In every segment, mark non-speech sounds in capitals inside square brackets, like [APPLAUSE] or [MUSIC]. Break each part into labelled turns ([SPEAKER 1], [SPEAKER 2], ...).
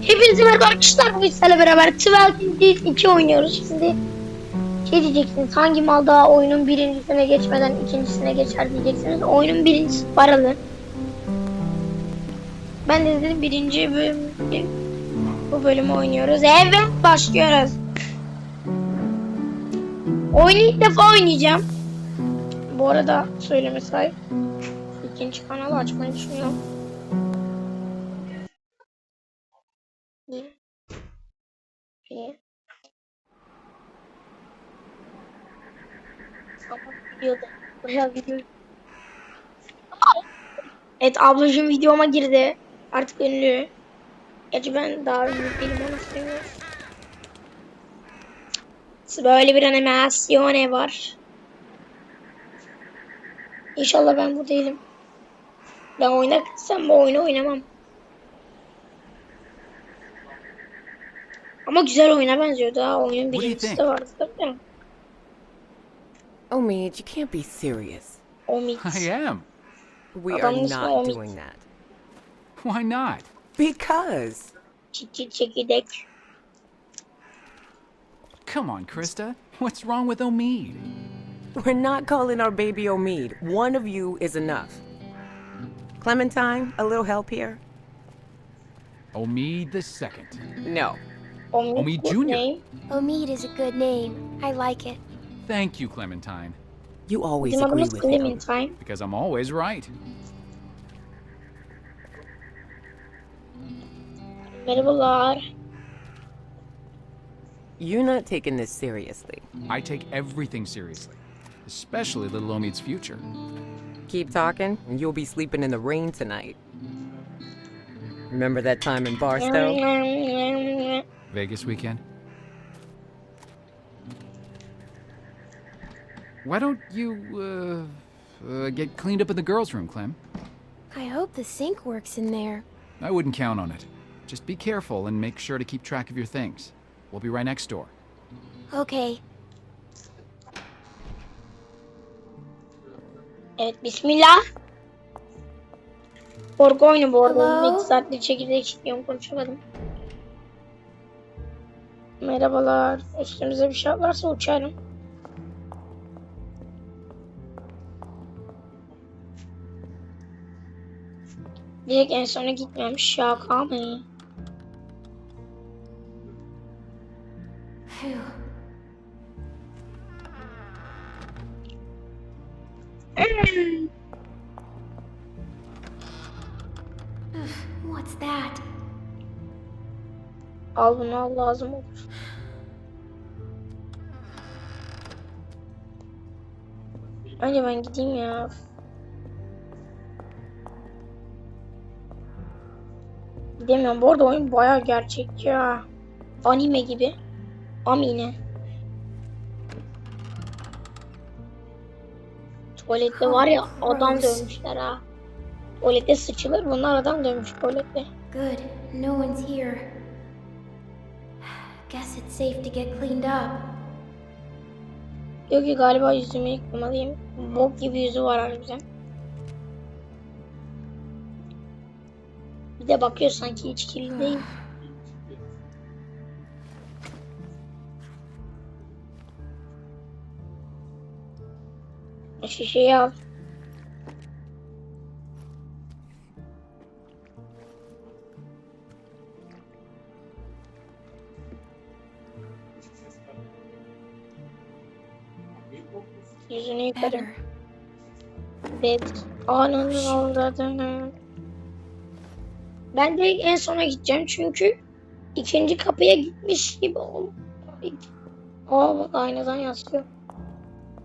[SPEAKER 1] Hepinize merhaba arkadaşlar. Bugün sizlerle beraber 12 Days 2 oynuyoruz. Şimdi şey diyeceksiniz. Hangi mal daha oyunun birincisine geçmeden ikincisine geçer diyeceksiniz. Oyunun birincisi paralı. Ben de dedim birinci bölüm bu bölümü oynuyoruz. Evet başlıyoruz. Oyunu ilk defa oynayacağım. Bu arada söyleme sahip. İkinci kanalı açmayı düşünüyorum. Evet ablacığım videoma girdi. Artık ünlü. Gerçi ben daha ünlü değilim onu söylüyorum. Böyle bir animasyon var. İnşallah ben bu değilim. Ben oynarsam bu oyunu oynamam. Ama güzel oyuna benziyor. Daha oyunun
[SPEAKER 2] What do you
[SPEAKER 1] birincisi
[SPEAKER 2] think?
[SPEAKER 1] de vardı tabii.
[SPEAKER 3] Omid, you can't be serious.
[SPEAKER 1] Omid. [LAUGHS]
[SPEAKER 2] I am.
[SPEAKER 3] We
[SPEAKER 1] Adam
[SPEAKER 3] are
[SPEAKER 1] ismi
[SPEAKER 3] not
[SPEAKER 1] Omid.
[SPEAKER 3] doing that.
[SPEAKER 2] Why not?
[SPEAKER 3] Because
[SPEAKER 1] Çiki çekirdek.
[SPEAKER 2] Come on, Krista. What's wrong with Omid?
[SPEAKER 3] we're not calling our baby Omid. One of you is enough. Clementine, a little help here?
[SPEAKER 2] Omid the second.
[SPEAKER 3] No.
[SPEAKER 1] Omid,
[SPEAKER 2] Omid Jr..
[SPEAKER 1] name.
[SPEAKER 4] Omid is a good name. I like it.
[SPEAKER 2] Thank you, Clementine.
[SPEAKER 3] You always
[SPEAKER 1] Bizim
[SPEAKER 3] agree
[SPEAKER 1] adımız
[SPEAKER 3] with him.
[SPEAKER 1] Clementine.
[SPEAKER 2] Because I'm always right.
[SPEAKER 1] Merhabalar.
[SPEAKER 3] You're not taking this seriously.
[SPEAKER 2] I take everything seriously, especially little Omid's future.
[SPEAKER 3] Keep talking, and you'll be sleeping in the rain tonight. Remember that time in Barstow? [LAUGHS]
[SPEAKER 2] Vegas weekend? Why don't you, uh, uh, get cleaned up in the girls' room, Clem?
[SPEAKER 4] I hope the sink works in there.
[SPEAKER 2] I wouldn't count on it. Just be careful and make sure to keep track of your things. We'll be right next door.
[SPEAKER 4] Okay.
[SPEAKER 1] Evet bismillah. Korku oyunu bu arada.
[SPEAKER 4] Hello?
[SPEAKER 1] 2 saattir çekirdek konuşamadım. Merhabalar. Üstümüze bir şey varsa uçarım. Direkt en sona gitmemiş. Şaka mı?
[SPEAKER 4] What's that?
[SPEAKER 1] Al bunu al lazım olur. Önce ben gideyim ya. Gidemiyorum. Bu arada oyun bayağı gerçekçi ya. Anime gibi. Amine. Tuvalette var ya adam dövmüşler ha. Tuvalette sıçılır bunlar adam dövmüş tuvalette.
[SPEAKER 4] Good. No one's here. Guess it's safe to get cleaned up.
[SPEAKER 1] Diyor ki galiba yüzümü yıkamalıyım. Bok gibi yüzü var harbiden. Bir de bakıyor sanki hiç kirli değil. Şişeyi al.
[SPEAKER 4] Better.
[SPEAKER 1] Evet. Ananın avradını. Ben de en sona gideceğim çünkü ikinci kapıya gitmiş gibi oldu. Aa bak aynadan yansıyor.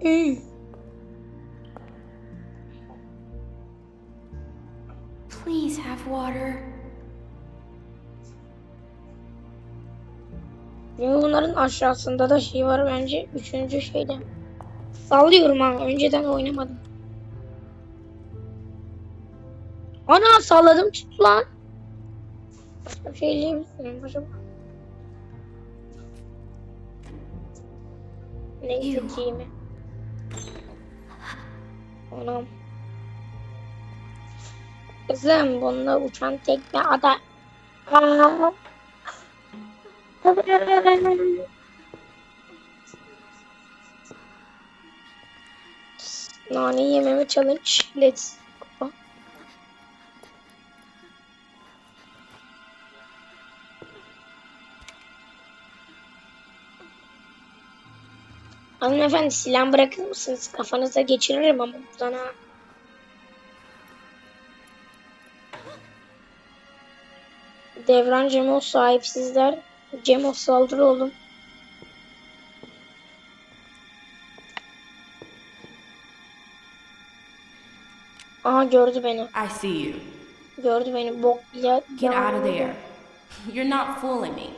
[SPEAKER 1] Hmm.
[SPEAKER 4] Please have water.
[SPEAKER 1] Çünkü bunların aşağısında da şey var bence. Üçüncü şeyde. Sallıyorum ha. Önceden oynamadım. Ana salladım çıktı lan. Başka bir şey mi acaba? Ne istediğimi. Anam. Kızım bununla uçan tekne ada Aa. Nane yememe challenge. Let's go. Hanımefendi silah bırakır mısınız? Kafanıza geçiririm ama buradan ha. Devran Cemo sahipsizler. Cemo saldırı oğlum. Aha gördü beni.
[SPEAKER 5] I see you.
[SPEAKER 1] Gördü beni. Bok ya.
[SPEAKER 5] Get out of there. [LAUGHS] You're not fooling me.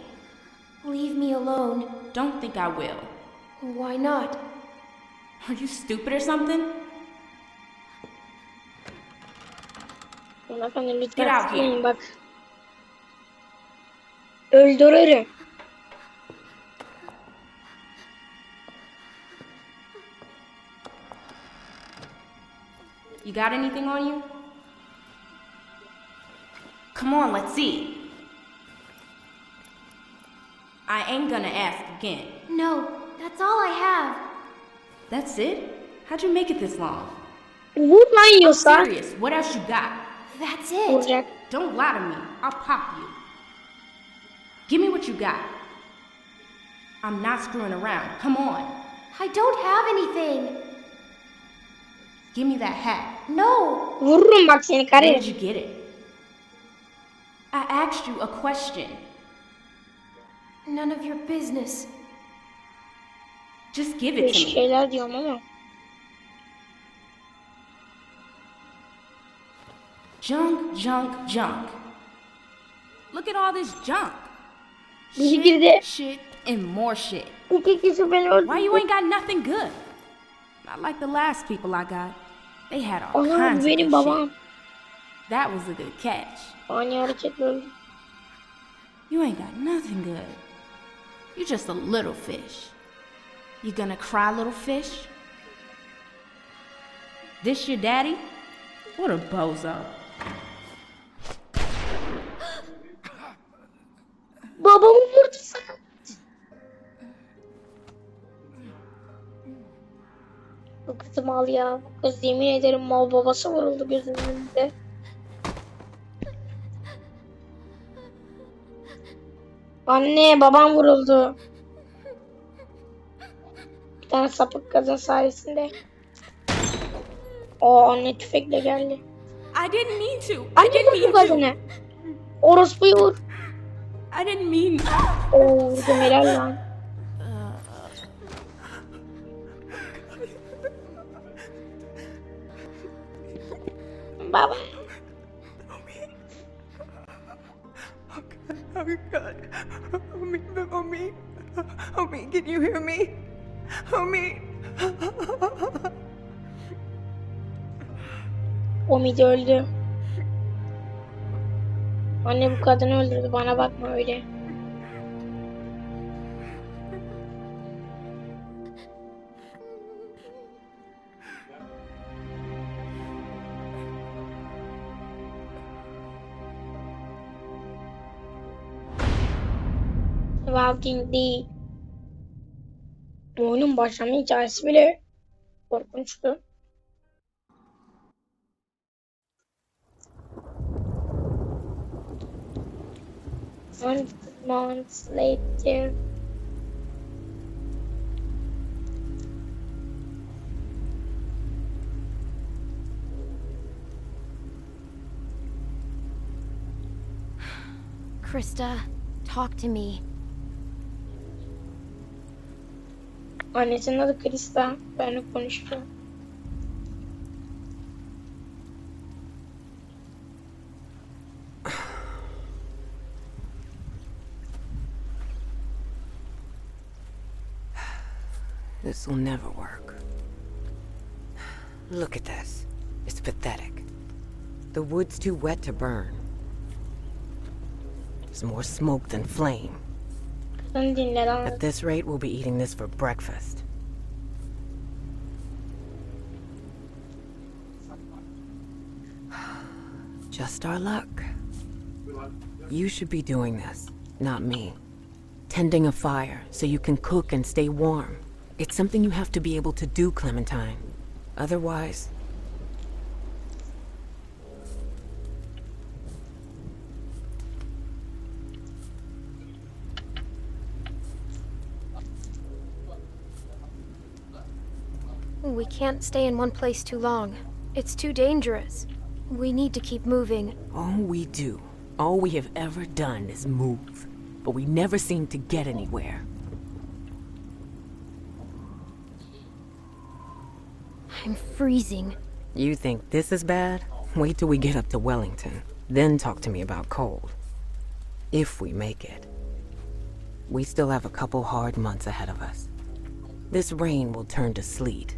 [SPEAKER 4] Leave me alone.
[SPEAKER 5] Don't think I will.
[SPEAKER 4] Why not?
[SPEAKER 5] Are you stupid or something?
[SPEAKER 1] Hanımefendi lütfen
[SPEAKER 5] Get out
[SPEAKER 1] tutmayın
[SPEAKER 5] here.
[SPEAKER 1] bak. Öldürürüm.
[SPEAKER 5] You got anything on you? Come on, let's see. I ain't gonna ask again.
[SPEAKER 4] No, that's all I have.
[SPEAKER 5] That's it? How'd you make it this long?
[SPEAKER 1] Vur lan yiyorsa.
[SPEAKER 5] Serious, what else you got?
[SPEAKER 4] That's it.
[SPEAKER 1] Vuracak.
[SPEAKER 5] Don't lie to me. I'll pop you. Give me what you got. I'm not screwing around. Come on.
[SPEAKER 4] I don't have anything.
[SPEAKER 5] Give me that hat.
[SPEAKER 4] No.
[SPEAKER 1] Vururum bak
[SPEAKER 5] Where did you get it? I asked you a question.
[SPEAKER 4] None of your business.
[SPEAKER 5] Just give it to
[SPEAKER 1] Değişik
[SPEAKER 5] me.
[SPEAKER 1] şeyler diyorum ama.
[SPEAKER 5] Junk, junk, junk. Look at all this junk.
[SPEAKER 1] Biri girdi.
[SPEAKER 5] Shit, and more shit.
[SPEAKER 1] İki kişi beni öldürdü.
[SPEAKER 5] Why you ain't got nothing good? Not like the last people I got. They had all
[SPEAKER 1] Ana
[SPEAKER 5] kinds
[SPEAKER 1] bu
[SPEAKER 5] of
[SPEAKER 1] babam.
[SPEAKER 5] shit. That was a good catch.
[SPEAKER 1] Ani.
[SPEAKER 5] You ain't got nothing good. You're just a little fish. You gonna cry, little fish? This your daddy? What a bozo.
[SPEAKER 1] Mal ya. Kız yemin ederim mal babası vuruldu gözümün önünde. Anne babam vuruldu. Bir tane sapık kadın sayesinde. O anne tüfekle geldi.
[SPEAKER 5] I didn't mean to. I
[SPEAKER 1] Anne
[SPEAKER 5] didn't mean to.
[SPEAKER 1] kadını. Orospuyu vur.
[SPEAKER 5] I didn't mean.
[SPEAKER 1] Oo vurdum helal lan. Baba.
[SPEAKER 3] Oh God. Homie, homie. Homie, can you hear me? Homie.
[SPEAKER 1] O midi öldü. Anne bu kadını öldürdü bana bakma öyle. Walking Dead. Oyunun başlama hikayesi bile korkunçtu. One months later.
[SPEAKER 4] Krista, talk to me.
[SPEAKER 1] Annesinin adı Krista. Benimle konuştu.
[SPEAKER 3] This will never work. Look at this. It's pathetic. The wood's too wet to burn. There's more smoke than flame. At this rate, we'll be eating this for breakfast. [SIGHS] Just our luck. You should be doing this, not me. Tending a fire so you can cook and stay warm. It's something you have to be able to do, Clementine. Otherwise,
[SPEAKER 4] We can't stay in one place too long. It's too dangerous. We need to keep moving.
[SPEAKER 3] all we do, all we have ever done is move. But we never seem to get anywhere.
[SPEAKER 4] I'm freezing.
[SPEAKER 3] You think this is bad? Wait till we get up to Wellington. Then talk to me about cold. If we make it. We still have a couple hard months ahead of us. This rain will turn to sleet,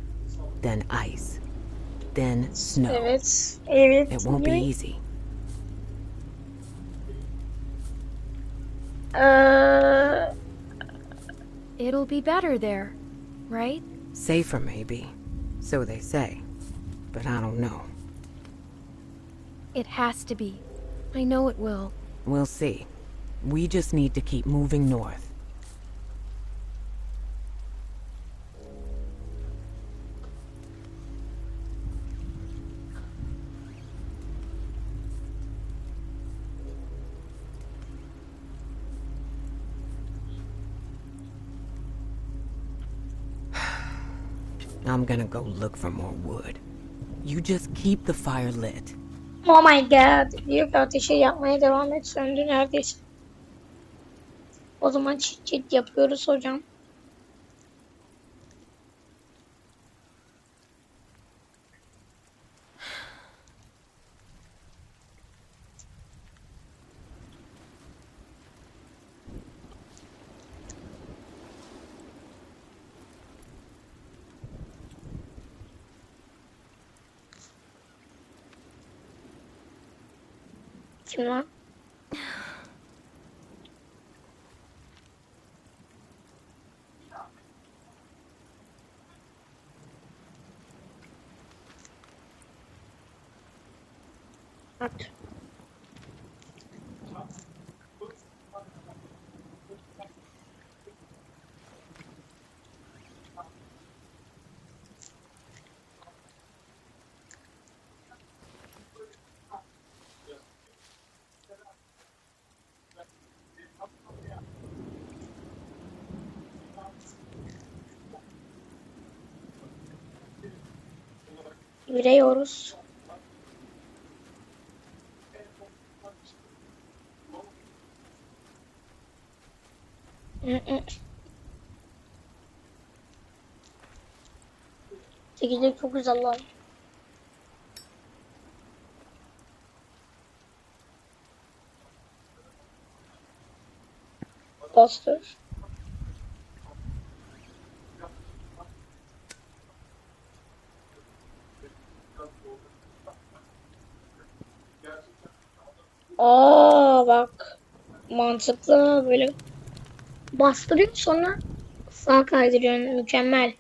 [SPEAKER 3] then ice, then snow.
[SPEAKER 1] Evet. Evet.
[SPEAKER 3] It won't be easy.
[SPEAKER 1] Ee,
[SPEAKER 4] It'll be better there, right?
[SPEAKER 3] Safer, maybe. So they say. But I don't know.
[SPEAKER 4] It has to be. I know it will.
[SPEAKER 3] We'll see. We just need to keep moving north. I'm gonna go look for more wood. You just keep the fire lit.
[SPEAKER 1] oh my god. Ki ateşi yapmaya devam et. Söndü neredeyse. O zaman çit yapıyoruz hocam. Kim lan? At. Yürüyoruz. Çekirdek çok güzel lan. Poster. Aa bak. Mantıklı böyle bastırıyor sonra sağ kaydırıyorsun. Mükemmel.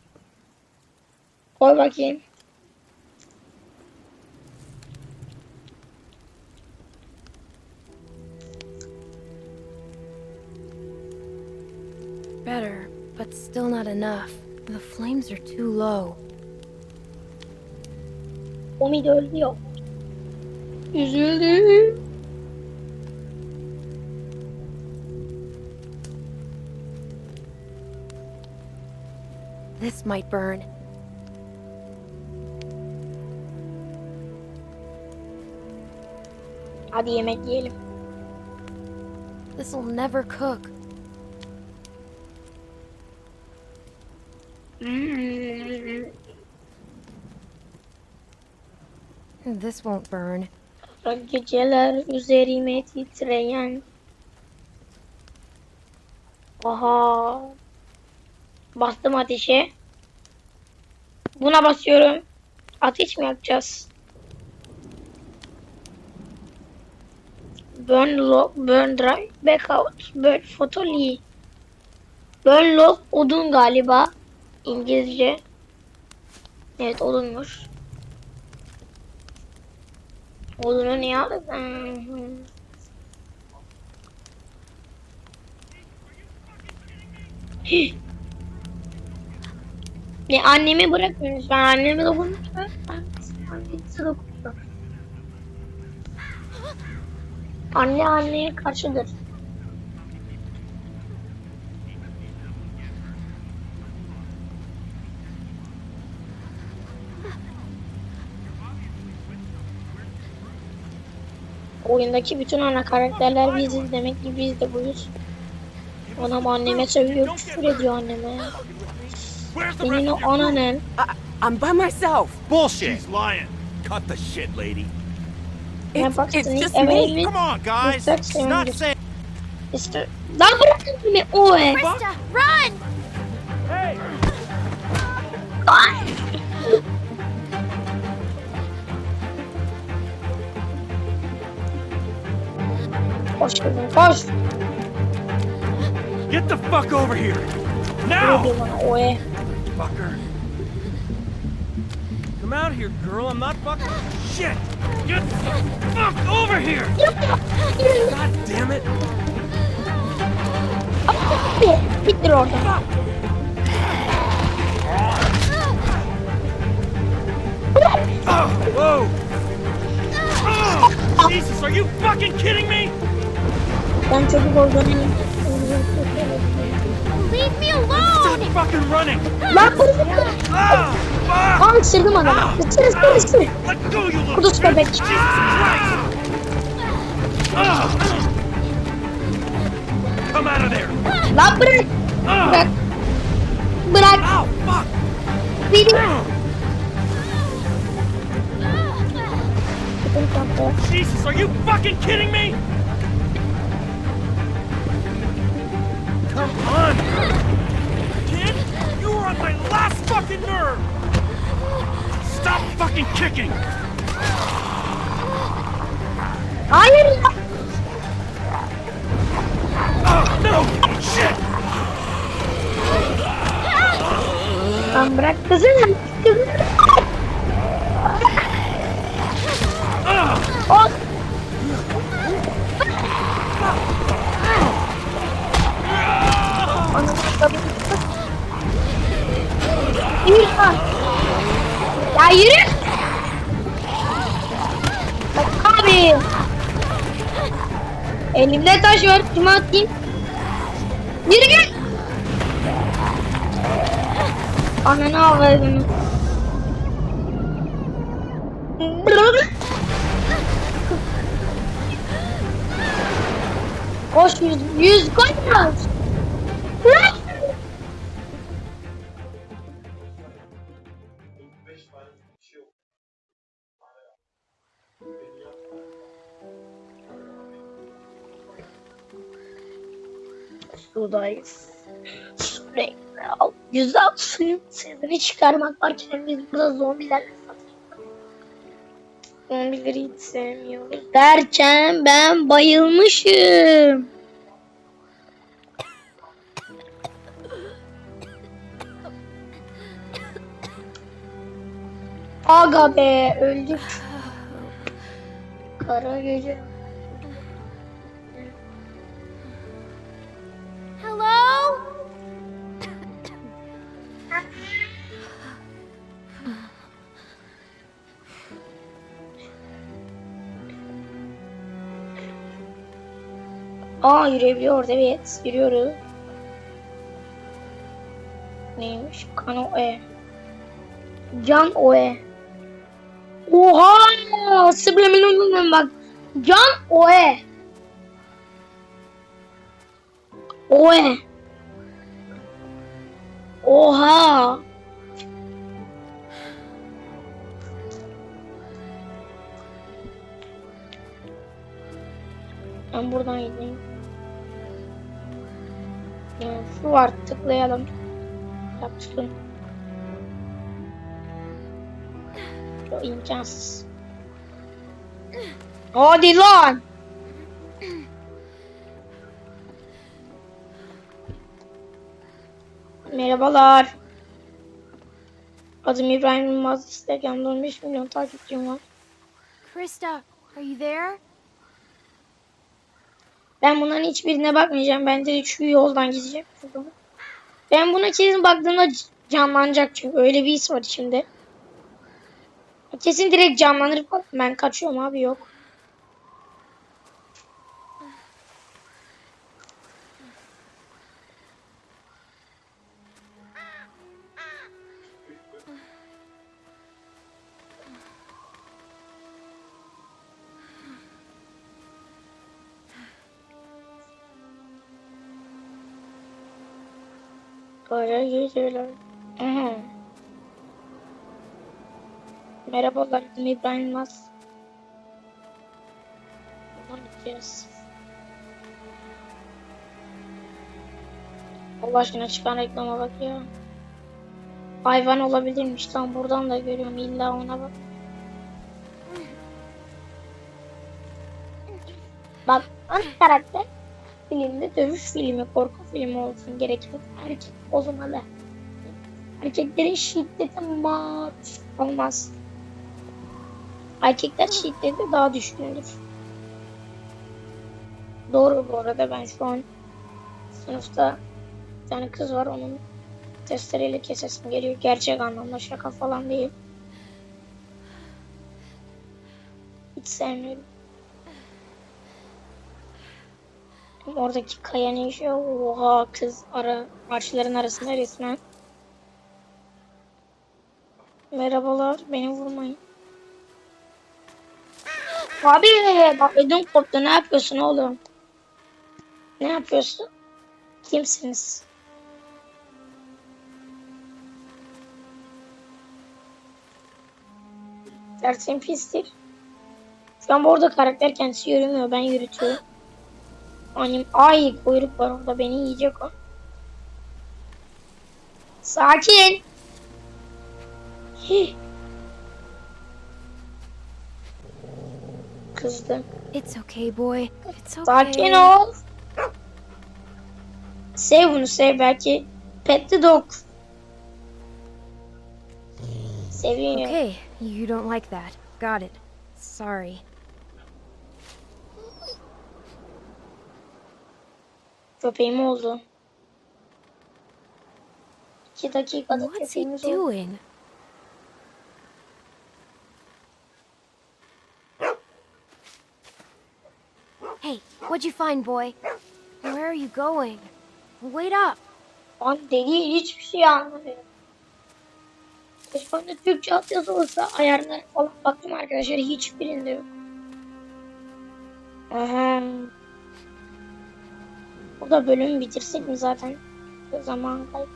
[SPEAKER 1] Koy bakayım.
[SPEAKER 4] Better, but still not enough. The flames are too low.
[SPEAKER 1] Omi de öldü yok. Üzüldüm.
[SPEAKER 4] This might burn.
[SPEAKER 1] Hadi yemek yiyelim.
[SPEAKER 4] This'll never cook. This won't burn.
[SPEAKER 1] Geceler üzerime titreyen. Aha. Bastım ateşe. Buna basıyorum. Ateş mi yapacağız? Burn log, burn dry, backout, burn photoli. Burn log odun galiba. İngilizce. Evet odunmuş. Odunu niye aldık? Hmm, hmm. Hih. Ne annemi bırakmıyorsunuz. Ben anneme dokunmuşum. Annesi dokundu. Anne anneye karşıdır. Oyundaki bütün ana karakterler biziz demek ki biz de buyuz. Anam anneme sövüyor, küfür ediyor anneme. Senin o ananın
[SPEAKER 3] I, I'm by myself.
[SPEAKER 6] Bullshit. She's lying. Cut the shit, lady.
[SPEAKER 1] ne
[SPEAKER 3] It's,
[SPEAKER 1] bak
[SPEAKER 3] it's just me.
[SPEAKER 6] Come on, guys.
[SPEAKER 1] It's
[SPEAKER 6] It's not safe.
[SPEAKER 1] İşte lan bırakın beni o ev.
[SPEAKER 4] Krista, run!
[SPEAKER 1] Ay! Koş kızım koş.
[SPEAKER 6] Get the fuck over here. Now.
[SPEAKER 1] bana o ev.
[SPEAKER 6] Fucker. Come out here, girl. I'm not fucking. Shit. Get the fuck over here. God damn it.
[SPEAKER 1] Bittir orada.
[SPEAKER 6] Oh, whoa. Oh, Jesus, are you fucking kidding me?
[SPEAKER 4] Leave me alone!
[SPEAKER 6] Stop fucking running.
[SPEAKER 1] Lan kızım.
[SPEAKER 6] Ah, fuck.
[SPEAKER 1] Kan ısırdım adamı. Isır ısır ısır.
[SPEAKER 6] Let go, you little
[SPEAKER 1] Kuduz
[SPEAKER 6] shit.
[SPEAKER 1] bebek.
[SPEAKER 6] Jesus Christ. Ah. Come out of there.
[SPEAKER 1] Lan bırak.
[SPEAKER 6] Ah.
[SPEAKER 1] Bırak. Bırak.
[SPEAKER 6] Fuck.
[SPEAKER 1] Beni.
[SPEAKER 6] Ah. Jesus, are you fucking kidding me? Fucking nerve! Stop fucking kicking!
[SPEAKER 1] Hayır ya.
[SPEAKER 6] Oh, no! Shit!
[SPEAKER 1] Lan bırak kızım. Kızım. Lan. Ya yürü. Bak abi. Elimde taş var. Kime atayım? Yürü gel. Ananı avradını. Koş yüz, yüz koş. Sudayız. Sürekli. Güzel suyun sesini çıkarmak varken biz burada zombilerle. Zombileri hiç sevmiyoruz. Derken ben bayılmışım. Aga be öldük. Kara gece. Aa yürüyebiliyor evet. Yürüyoruz. Neymiş? Kano E. Can Oe. Oha! Subliminal bak. Can Oe. Oe. Oha! Ben buradan gideyim. Şu var tıklayalım. Yapsın. Çok imkansız. Hadi lan. Merhabalar. Adım İbrahim Yılmaz. Instagram'da 15 milyon takipçim var.
[SPEAKER 4] Krista, are you there?
[SPEAKER 1] Ben bunların hiçbirine bakmayacağım. Ben de şu yoldan gideceğim. Ben buna kesin baktığımda canlanacak çünkü öyle bir his var içimde. Kesin direkt canlanır. Ben kaçıyorum abi yok. Böyle geliyorlar. Aha. Merhabalar, adım İbrahim Yılmaz. Buradan gideceğiz. Allah aşkına çıkan reklama bak ya. Hayvan olabilirmiş tam buradan da görüyorum illa ona bak. Bak hangi [LAUGHS] karakter filmde dövüş filmi, korku filmi olsun gerekiyor. Erkek olmalı. Erkeklerin şiddete maruz olmaz. Erkekler şiddete daha düşkündür. Doğru bu arada ben şu an sınıfta bir tane kız var onun testereyle kesesim geliyor. Gerçek anlamda şaka falan değil. Hiç sevmiyorum. Oradaki kaya ne işi? Oha kız ara ağaçların arasında resmen. Merhabalar beni vurmayın. Abi bak ödüm koptu ne yapıyorsun oğlum? Ne yapıyorsun? Kimsiniz? Dersin pistir. Şu an bu arada karakter kendisi yürümüyor ben yürütüyorum. Anim ay kuyruk var orada beni yiyecek o. Sakin. Hih. Kızdı.
[SPEAKER 4] It's okay, boy. It's okay.
[SPEAKER 1] Sakin ol. Sev bunu sev belki pet the dog. Seviyor.
[SPEAKER 4] Okay, you don't like that. Got it. Sorry.
[SPEAKER 1] Köpeğim oldu. İki dakikada
[SPEAKER 4] What's he
[SPEAKER 1] köpeğimiz oldu.
[SPEAKER 4] doing? Hey, what'd you find, boy? Where are you going? Wait up.
[SPEAKER 1] Lan deli hiçbir şey anlamıyorum. Keşke Türkçe altyazı olsa ayarlara falan baktım arkadaşlar hiçbirinde yok. Aha. Burada bölümü bitirsek mi zaten? Zaman kayıp.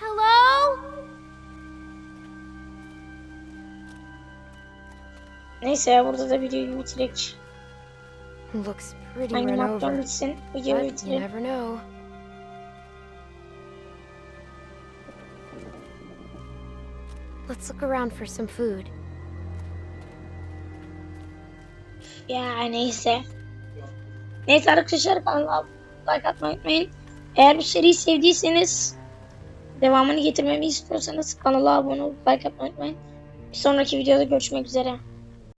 [SPEAKER 4] Hello?
[SPEAKER 1] Neyse ya burada da videoyu bitirek.
[SPEAKER 4] Looks pretty run
[SPEAKER 1] Animasyon
[SPEAKER 4] over.
[SPEAKER 1] bitsin. Videoyu
[SPEAKER 4] But you
[SPEAKER 1] bitirelim.
[SPEAKER 4] never know. Let's look around for some food.
[SPEAKER 1] Ya neyse. Neyse arkadaşlar kanala like atmayı unutmayın. Eğer bu seriyi sevdiyseniz devamını getirmemi istiyorsanız kanala abone olup like atmayı unutmayın. Bir sonraki videoda görüşmek üzere.